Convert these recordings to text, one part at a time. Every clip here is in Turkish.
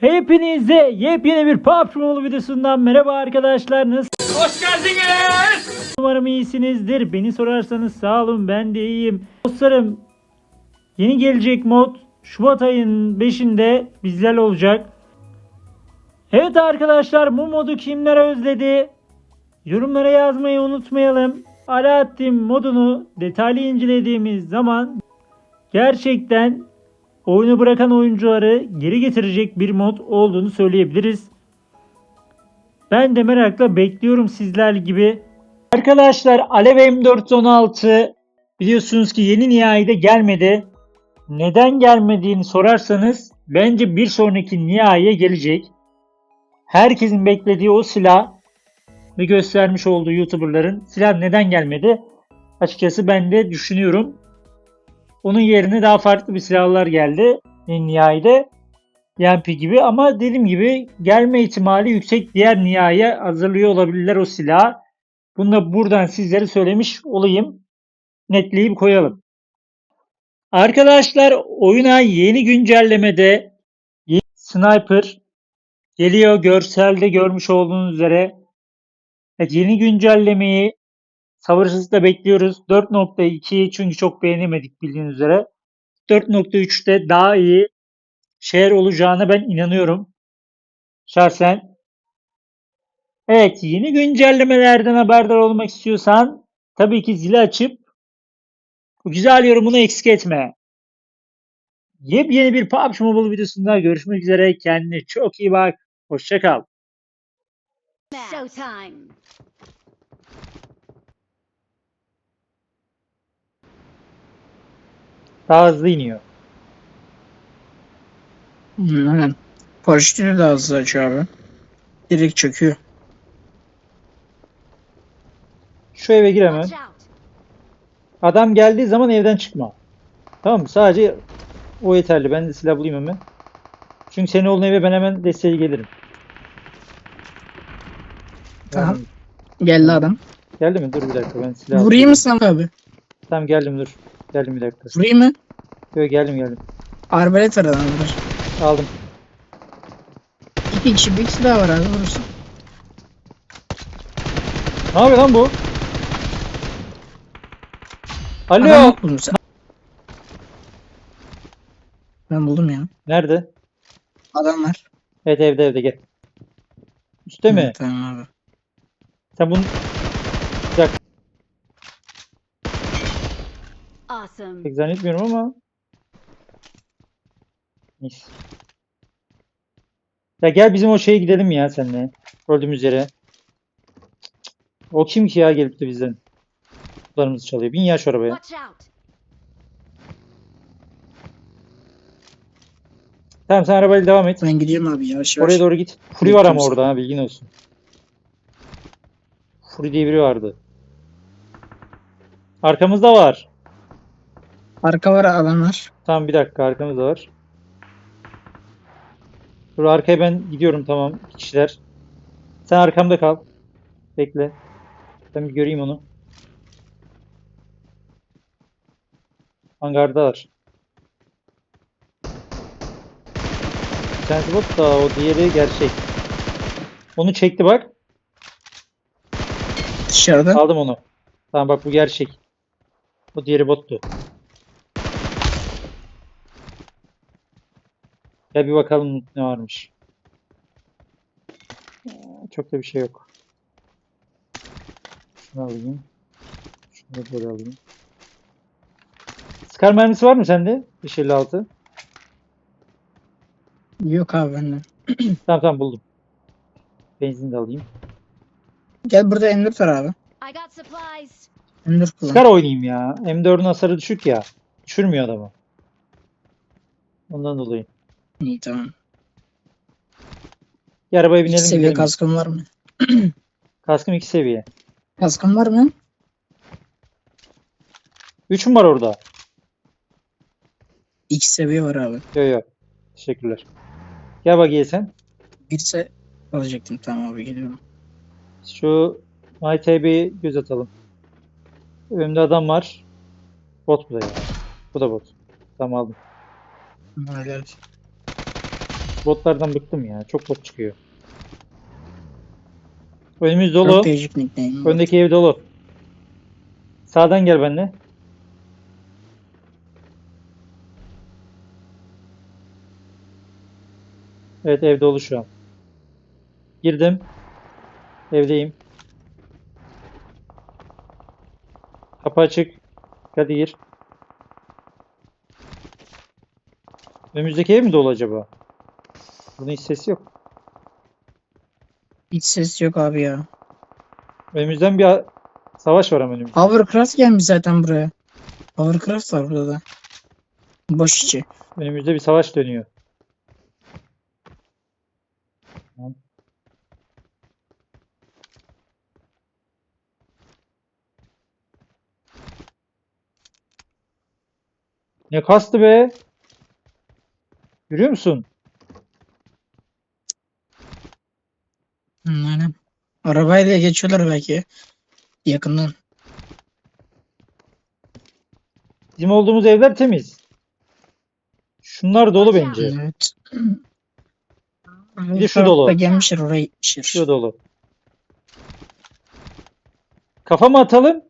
Hepinize yepyeni bir PUBG Mobile videosundan merhaba arkadaşlar. Nasıl? Hoş geldiniz. Umarım iyisinizdir. Beni sorarsanız sağ olun ben de iyiyim. Dostlarım yeni gelecek mod Şubat ayının 5'inde bizlerle olacak. Evet arkadaşlar bu modu kimler özledi? Yorumlara yazmayı unutmayalım. Alaaddin modunu detaylı incelediğimiz zaman gerçekten oyunu bırakan oyuncuları geri getirecek bir mod olduğunu söyleyebiliriz. Ben de merakla bekliyorum sizler gibi. Arkadaşlar Alev M416 biliyorsunuz ki yeni nihayede gelmedi. Neden gelmediğini sorarsanız bence bir sonraki nihaiye gelecek. Herkesin beklediği o silah ve göstermiş olduğu YouTuber'ların silah neden gelmedi? Açıkçası ben de düşünüyorum. Onun yerine daha farklı bir silahlar geldi en nihayede. YMP gibi ama dediğim gibi gelme ihtimali yüksek diğer nihaiye hazırlıyor olabilirler o silahı. Bunu da buradan sizlere söylemiş olayım. Netleyip koyalım. Arkadaşlar oyuna yeni güncellemede yeni sniper geliyor. Görselde görmüş olduğunuz üzere. Evet, yeni güncellemeyi sabırsızlıkla bekliyoruz. 4.2 çünkü çok beğenemedik bildiğiniz üzere. 4.3'te daha iyi şeyler olacağına ben inanıyorum. Şahsen. Evet yeni güncellemelerden haberdar olmak istiyorsan tabii ki zili açıp bu güzel yorumunu eksik etme. Yepyeni bir PUBG Mobile videosunda görüşmek üzere. Kendine çok iyi bak. Hoşça kal. Showtime. Daha hızlı iniyor. Hmm, Aynen. Paraşütünü de hızlı açıyor abi. Direkt çöküyor. Şu eve gir hemen. Adam geldiği zaman evden çıkma. Tamam mı? Sadece o yeterli. Ben de silah bulayım hemen. Çünkü senin olduğun eve ben hemen desteğe gelirim. Tamam. Geldi adam. Geldi mi? Dur bir dakika ben silah Vurayım mı sana abi? Tamam geldim dur. Geldim bir dakika. Vurayım mı? Yok geldim geldim. Arbalet var adamlar. Aldım. İki kişi bir silah var abi vurursun. Ne yapıyor lan bu? Alo. Adam buldum sen. Ben buldum ya. Nerede? Adam var. Evet evde evde gel. Üste mi? Tamam abi. Sen bunu Awesome. pek zannetmiyorum ama. Neyse. Ya gel bizim o şeye gidelim ya seninle. Gördüğümüz yere. O kim ki ya gelip de bizden kutularımızı çalıyor. Bin ya şu arabaya. Tamam sen arabayla devam et. Ben gidiyorum abi yavaş yavaş. Oraya doğru git. Fury var ama orada ha bilgin olsun. Fury diye biri vardı. Arkamızda var. Arka var adam var. Tamam bir dakika arkamızda var. Dur arkaya ben gidiyorum tamam kişiler. Sen arkamda kal. Bekle. Ben bir göreyim onu. Hangardalar. Bir tanesi bot da o diğeri gerçek. Onu çekti bak. Dışarıda. Aldım onu. Tamam bak bu gerçek. O diğeri bottu. Gel bir bakalım ne varmış. Ee, Çok da bir şey yok. Şunu alayım. Şunu da böyle alayım. Scar mermisi var mı sende? 556. Yok abi bende. Tamam tamam buldum. Benzin de alayım. Gel burada M4 var abi. I got supplies. M4 kullan. Scar oynayayım ya. M4'ün hasarı düşük ya. Düşürmüyor adamı. Ondan dolayı. İyi tamam. Bir arabaya İki binelim seviye gidelim. kaskım var mı? Kaskım 2 seviye. Kaskım var mı? 3 mü var orada? İki seviye var abi. Yok yok. Teşekkürler. Gel bak sen. Birse alacaktım. Tamam abi geliyorum. Şu MyTB'ye göz atalım. Önümde adam var. Bot bu da ya. Bu da bot. Tamam aldım. Helal. Botlardan bıktım ya. Çok bot çıkıyor. Önümüz dolu. Çok değişik nickname. Öndeki ev dolu. Sağdan gel benimle. Evet ev dolu şu an. Girdim. Evdeyim. Kapı açık. Hadi gir. Önümüzdeki ev mi dolu acaba? Bunun hiç sesi yok. Hiç ses yok abi ya. Önümüzden bir savaş var ama önümüzde. Hovercraft gelmiş zaten buraya. Hovercraft var burada da. Boş içi. Önümüzde bir savaş dönüyor. Tamam. Ne kastı be? Görüyor musun? Hı, Aynen. Arabayla geçiyorlar belki. Yakından. Bizim olduğumuz evler temiz. Şunlar dolu bence. Evet. Bir de şu dolu. Gelmişler oraya gitmişler. Şu dolu. Kafa mı atalım?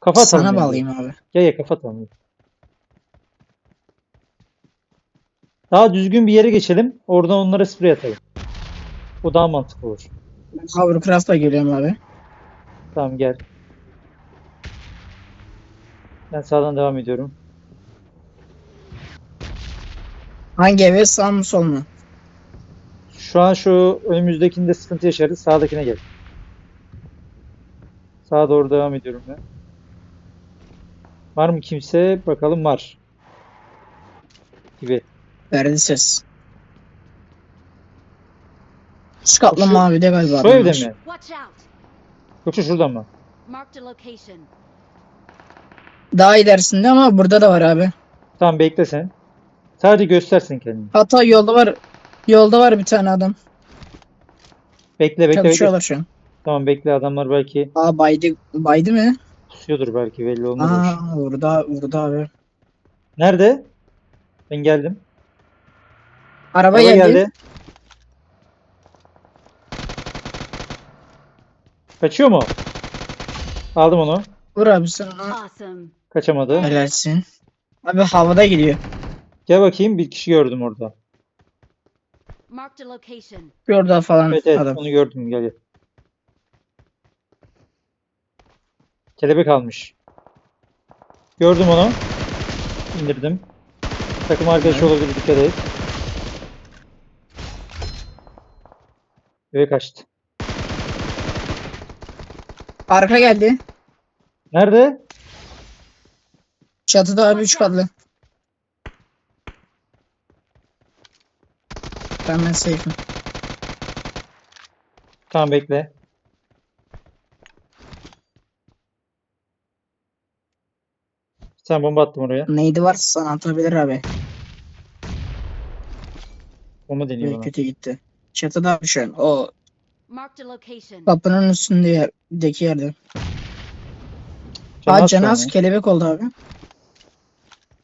Kafa atalım. Sana yani. bağlayayım abi. Gel gel kafa atalım. Daha düzgün bir yere geçelim. Oradan onlara sprey atalım. O daha mantıklı olur. Hovercraft'la geliyorum abi. Tamam gel. Ben sağdan devam ediyorum. Hangi eve sağ mı sol mu? Şu an şu önümüzdekinde sıkıntı yaşarız. Sağdakine gel. Sağa doğru devam ediyorum ben. Var mı kimse? Bakalım var. Gibi. Verdi ses. Üst katlı Şu- mavide galiba. Şu evde mi? Yoksa şurada mı? Daha ilerisinde ama burada da var abi. Tamam bekle sen. Sadece göstersin kendini. Hatta yolda var. Yolda var bir tane adam. Bekle bekle bekle. Çalışıyorlar şu an. Tamam bekle adamlar belki Aa baydı. Baydı mı? pusuyordur belki belli olmaz. o iş. Aa vurdu, vurdu abi. Nerede? Ben geldim. Araba, Araba geldi. geldi. Kaçıyor mu? Aldım onu. Vur abi. Awesome. Kaçamadı. Helalsin. Abi havada gidiyor. Gel bakayım bir kişi gördüm orada. Marked a location. Orada falan Evet evet adam. onu gördüm gel. gel. Kelebek almış. Gördüm onu. İndirdim. Takım arkadaşı olabilir dikkat et. Eve kaçtı. Arka geldi. Nerede? Çatıda abi üç katlı. Ben ben safe'im. Tamam bekle. Sen bomba attım oraya. Neydi varsa sana atabilir abi. Bomba deniyor bana. kötü gitti. Çatıda abi şu an. O Marked a location. kapının üstünde yerdeki yerde. Aa sonra. kelebek oldu abi.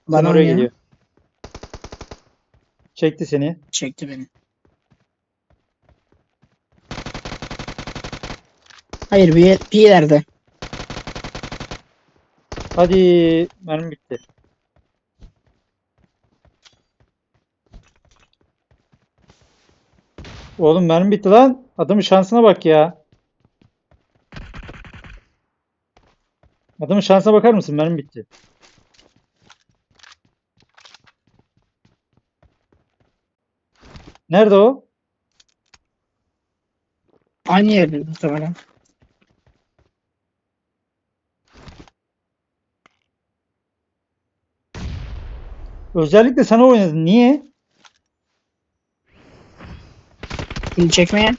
Bana oraya oynuyor. geliyor. Çekti seni. Çekti beni. Hayır bir, bir ileride. Hadi mermi bitti. Oğlum mermi bitti lan. Adamın şansına bak ya. Adamın şansına bakar mısın? Mermi bitti. Nerede o? Aynı yerde muhtemelen. Özellikle sana oynadı. Niye? Kill çekmeye.